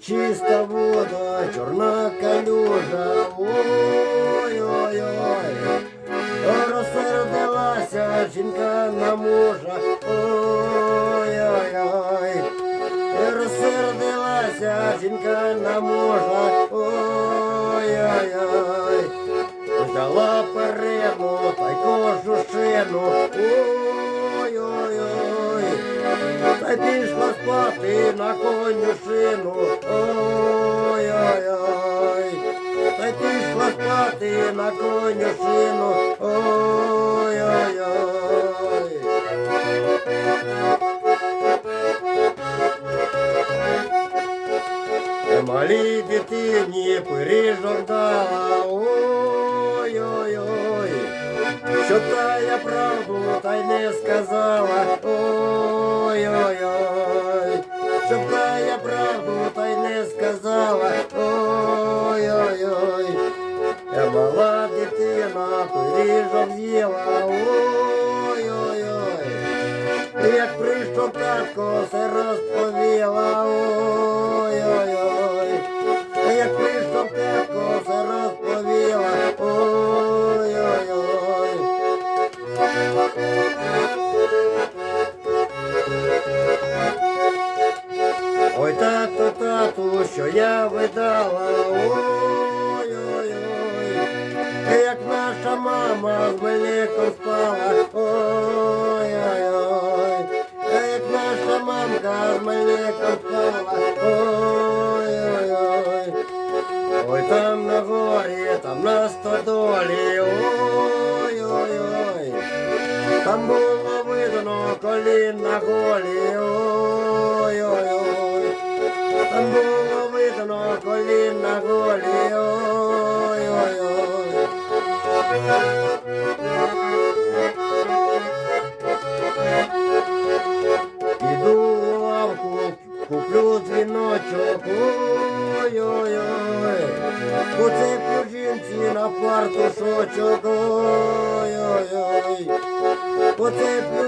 чиста вода, чорна калюжа. Ой-ой-ой. Розсердилася жінка на мужа. Ой-ой-ой. Розсердилася жінка на мужа. Ой-ой-ой. Взяла перину та й кожушину. Пішла спати на конюшину. Ой-ой-ой. Та й пішла спати на конюшину. Ой-ой-ой. Малій дитині пиріжок дала, ой-ой-ой, що та я правду та й не сказала, я правду та й не сказала, ой-ой-ой, я мала дитина пиріжок з'їла, ой-ой-ой, як прийшов татко, все я видала, ой-ой-ой, як наша мама з Мельником спала, ой-ой-ой, як наша мамка з Мельником спала, ой-ой-ой, ой, там на горі, там на стодолі, ой-ой-ой, там було видно колін на голі, ой-ой-ой, поцеплю жінці на фартушочок, ой-ой-ой, поцеплю жінці.